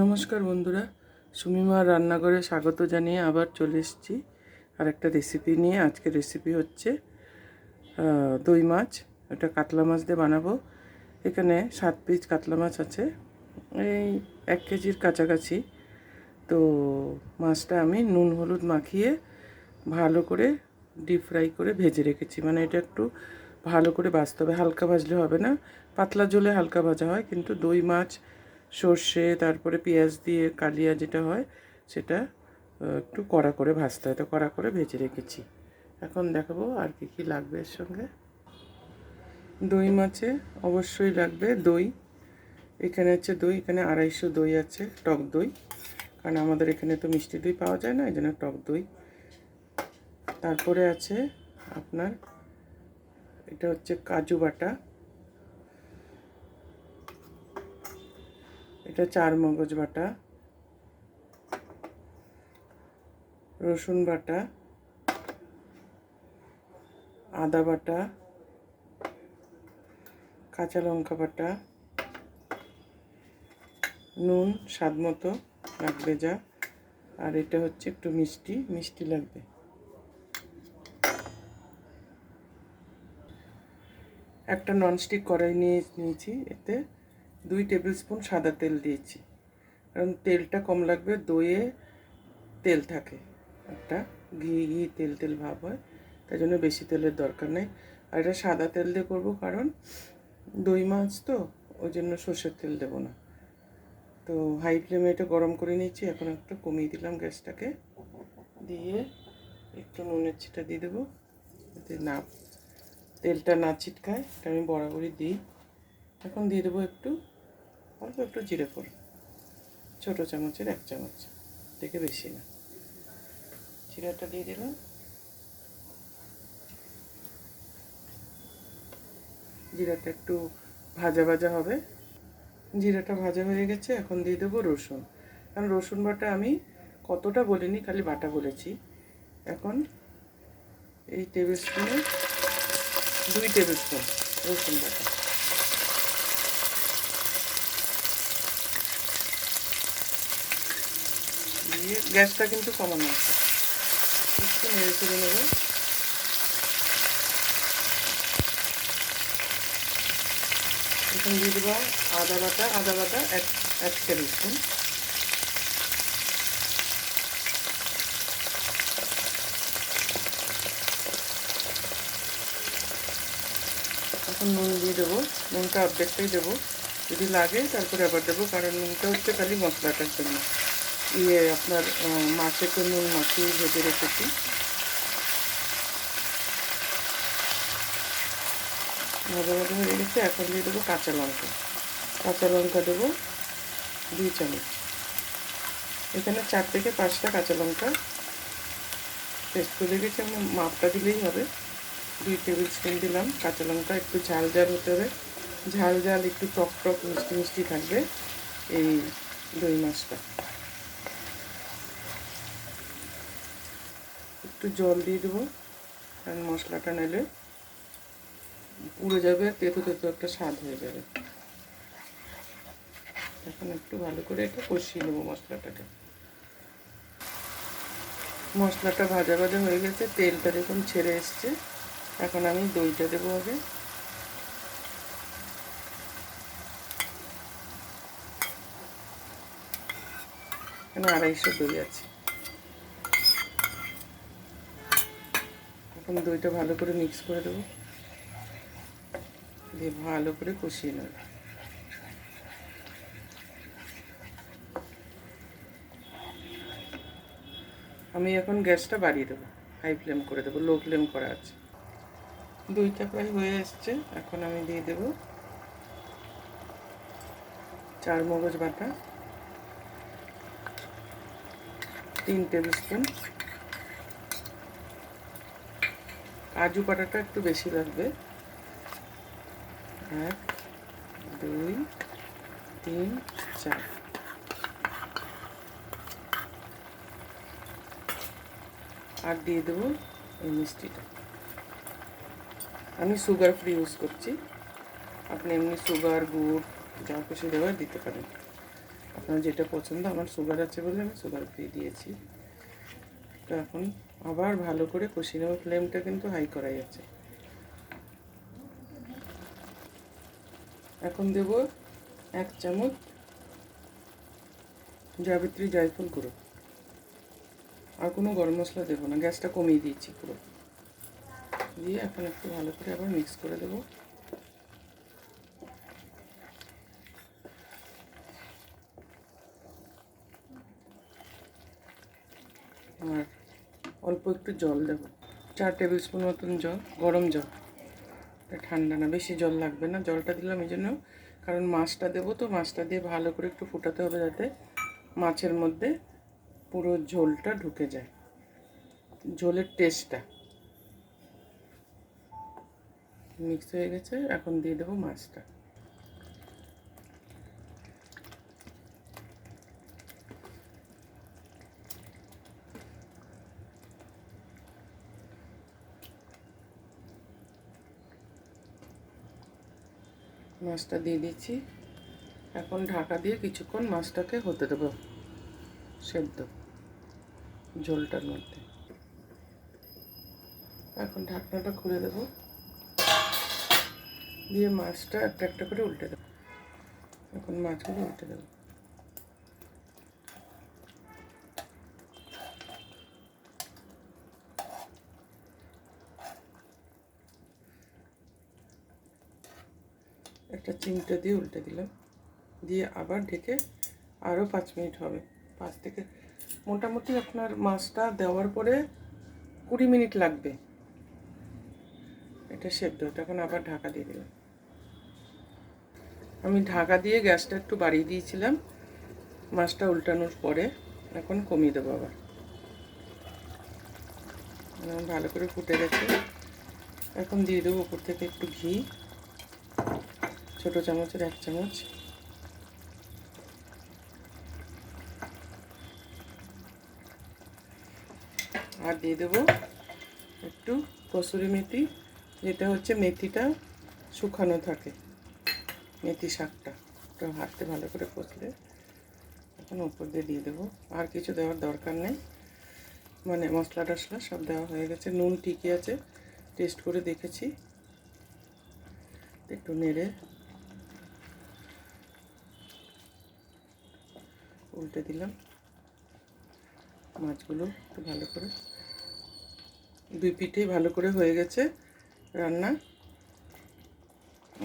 নমস্কার বন্ধুরা সুমিমার রান্নাঘরে স্বাগত জানিয়ে আবার চলে এসেছি আর একটা রেসিপি নিয়ে। আজকে রেসিপি হচ্ছে দই মাছ। এটা কাতলা মাছ দিয়ে বানাবো। এখানে সাত পিস কাতলা মাছ আছে। এই এক কেজির কাছাকাছি। তো মাছটা আমি নুন হলুদ মাখিয়ে ভালো করে ডিপ ফ্রাই করে ভেজে রেখেছি। মানে এটা একটু ভালো করে ভাজতে হবে। হালকা ভাজলে হবে না। পাতলা জলে হালকা ভাজা হয়, কিন্তু দই মাছ সর্ষে, তারপরে পেঁয়াজ দিয়ে কালিয়া যেটা হয়, সেটা একটু কড়া করে ভাজতে হয়। তো কড়া করে ভেজে রেখেছি। এখন দেখাবো আর কি কি লাগবে এর সঙ্গে। দই মাছে অবশ্যই লাগবে দই। এখানে হচ্ছে দই, এখানে আড়াইশো দই আছে, টক দই। কারণ আমাদের এখানে তো মিষ্টি দই পাওয়া যায় না এই জন্য টক দই। তারপরে আছে আপনার, এটা হচ্ছে কাজু বাটা। এটা চার মগজ বাটা, রসুন বাটা, আদা বাটা, কাঁচা লঙ্কা বাটা, নুন স্বাদ মতো লাগবে যা। আর এটা হচ্ছে একটু মিষ্টি মিষ্টি লাগবে। একটা ননস্টিক কড়াই নিয়ে নিয়েছি এতে। দুই টেবিল স্পুন সাদা তেল দিয়েছি। কারণ তেলটা কম লাগবে, দইয়ে তেল থাকে। একটা ঘি ঘি, তেল তেল ভাব হয়, তাই জন্য বেশি তেলের দরকার নেই। আর এটা সাদা তেল দিয়ে করব কারণ দই মাছ তো, ওই জন্য সর্ষের তেল দেবো না। তো হাই ফ্লেমে এটা গরম করে নিয়েছি, এখন একটু কমিয়ে দিলাম গ্যাসটাকে। দিয়ে একটু নুনের ছিটা দিয়ে দেবো, যাতে না তেলটা না ছিটকায়, এটা আমি বরাবরই দিই। এখন দিয়ে দেবো একটু অল্প একটু জিরে ফোড়ন। ছোটো চামচের এক চামচ থেকে বেশি না। জিরাটা দিয়ে দিলাম। জিরাটা একটু ভাজা ভাজা হবে। জিরাটা ভাজা হয়ে গেছে, এখন দিয়ে দেবো রসুন। কারণ রসুন বাটা আমি কতটা বলিনি, খালি বাটা বলেছি। এখন এই টেবিল স্পুনে দুই টেবিল স্পুন রসুন বাটা দিয়ে গ্যাসটা কিন্তু কমানো আছে। একটু নেড়ে চেড়ে নেব। এখন দিয়ে দেবো আদা বাটা আদা বাটা এক এক টেবিল স্পুন এখন নুন দিয়ে দেবো। নুনটা অর্ধেকটাই দেবো। যদি লাগে তারপরে আবার দেবো, কারণ নুনটা হচ্ছে খালি মশলাটার জন্য। ইয়ে আপনার আহ, মাছে তো নুন মাখিয়ে ভেজে রেখেছি। ভাজা ভাজা হয়ে গেছে এখন দিয়ে দেবো কাঁচা লঙ্কা। কাঁচা লঙ্কা দেবো দুই চামচ। এখানে চার থেকে পাঁচটা কাঁচা লঙ্কা পেস্ট করে গেছে আমি মাপটা দিলেই হবে। দুই টেবিল স্পুন দিলাম কাঁচা লঙ্কা একটু ঝাল ঝাল হতে হবে। ঝাল ঝাল একটু টক টক মিষ্টি মিষ্টি থাকবে এই দই মাছটা। একটু জল দিয়ে দেবো কারণ মশলাটা নিলে পুড়ে যাবে আর তেতো তেতো একটা স্বাদ হয়ে যাবে। এখন একটু ভালো করে এটা কষিয়ে নেব মশলাটাকে। মশলাটা ভাজা ভাজা হয়ে গেছে, তেলটা দেখুন ছেড়ে এসছে। এখন আমি দইটা দেবো আগে। আড়াইশো দই আছে। এখন দইটা ভালো করে মিক্স করে দেবো। দিয়ে ভালো করে কষিয়ে নেব। আমি এখন গ্যাসটা বাড়িয়ে দেবো হাই ফ্লেম করে দেবো লো ফ্লেম করা আছে। দুইটা প্রায় হয়ে এসছে এখন আমি দিয়ে দেবো চার মগজ বাটা, তিন টেবিল স্পুন কাজু বাটাটা একটু বেশি লাগবে? এক, দুই, তিন, চার। আর দিয়ে দেবো এই মিষ্টিটা। আমি সুগার ফ্রি ইউজ করছি। আপনি এমনি সুগার গুড়, যা খুশি দেওয়ার দিতে পারেন। আপনার যেটা পছন্দ, আমার সুগার আছে বলে আমি সুগার ফ্রি দিয়েছি। তো এখন আবার ভালো করে কষিয়ে নেব। ফ্লেমটা কিন্তু হাই করাই আছে। এখন দেব এক চামচ জাবিত্রী জায়ফল গুঁড়ো। আর কোনো গরম মশলা দেবো না, গ্যাসটা কমিয়ে দিয়েছি পুরো। দিয়ে এখন একটু ভালো করে আবার মিক্স করে দেবো। আর অল্প একটু জল দেবো। চার টেবিল স্পুন মতন জল, গরম জল। ঠান্ডা না, বেশি জল লাগবে না। জলটা দিলাম এই জন্য। কারণ মাছটা দেবো তো, মাছটা দিয়ে ভালো করে একটু ফুটাতে হবে যাতে মাছের মধ্যে পুরো ঝোলটা ঢুকে যায়। ঝোলের টেস্টটা মিক্স হয়ে গেছে, এখন দিয়ে দেবো মাছটা। মাছটা দিয়ে দিচ্ছি। এখন ঢাকা দিয়ে কিছুক্ষণ মাছটাকে হতে দেবো সেদ্ধ ঝোলটার মধ্যে। এখন ঢাকনাটা খুলে দেব। দিয়ে মাছটা একটা একটা করে উল্টে দেবো। এখন মাছগুলো উল্টে দেবো। একটা চিমটা দিয়ে উল্টে দিলাম। দিয়ে আবার ঢেকে আরও পাঁচ মিনিট হবে। পাঁচ থেকে মোটামুটি আপনার মাছটা দেওয়ার পরে কুড়ি মিনিট লাগবে। এটা সেদ্ধ। তখন আবার ঢাকা দিয়ে দিলাম। আমি ঢাকা দিয়ে গ্যাসটা একটু বাড়িয়ে দিয়েছিলাম। মাছটা উল্টানোর পরে এখন কমিয়ে দেবো আবার। ভালো করে ফুটে গেছে। এখন দিয়ে দেবো উপর থেকে একটু ঘি। ছোটো চামচের এক চামচ। আর দিয়ে দেবো একটু কসুরি মেথি, যেটা হচ্ছে মেথিটা শুকানো থাকে, মেথি শাকটা। একটু হাতে ভালো করে কষলে এখন উপর দিয়ে দিয়ে দেবো। আর কিছু দেওয়ার দরকার নেই। মানে মশলা টশলা সব দেওয়া হয়ে গেছে। নুন ঠিকই আছে। টেস্ট করে দেখেছি। একটু নেড়ে উল্টে দিলাম। মাছগুলো একটু ভালো করে। দুই পিঠেই ভালো করে হয়ে গেছে রান্না।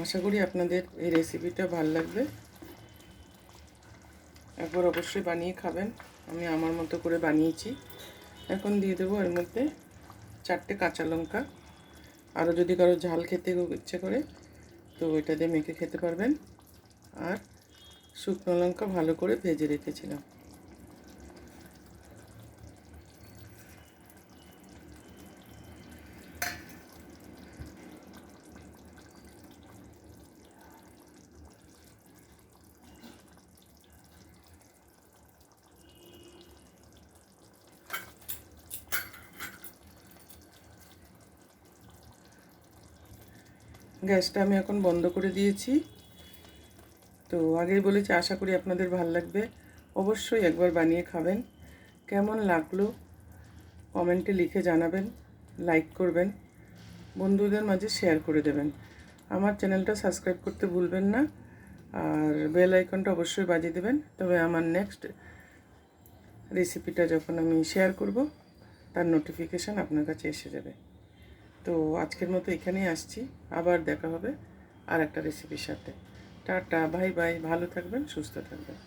আশা করি আপনাদের এই রেসিপিটা ভালো লাগবে। একবার অবশ্যই বানিয়ে খাবেন। আমি আমার মতো করে বানিয়েছি। এখন দিয়ে দেবো এর মধ্যে চারটে কাঁচা লঙ্কা। আরও যদি কারও ঝাল খেতে ইচ্ছে করে, তো ওইটা দিয়ে মেখে খেতে পারবেন। আর শুকনো লঙ্কা ভালো করে ভেজে রেখেছিলাম। গ্যাসটা আমি এখন বন্ধ করে দিয়েছি। তো আগেই বলেছি, আশা করি আপনাদের ভালো লাগবে। অবশ্যই একবার বানিয়ে খাবেন। কেমন লাগল কমেন্টে লিখে জানাবেন, লাইক করবেন, বন্ধুদের মাঝে শেয়ার করে দেবেন। আমার চ্যানেলটা সাবস্ক্রাইব করতে ভুলবেন না, আর বেল আইকনটা অবশ্যই বাজিয়ে দেবেন। তবে আমার নেক্সট রেসিপিটা যখন আমি শেয়ার করব, তার নোটিফিকেশান আপনার কাছে এসে যাবে। তো আজকের মতো এখানেই আসছি। আবার দেখা হবে আর একটা রেসিপির সাথে। টাটা বাই বাই ভালো থাকবেন সুস্থ থাকবেন।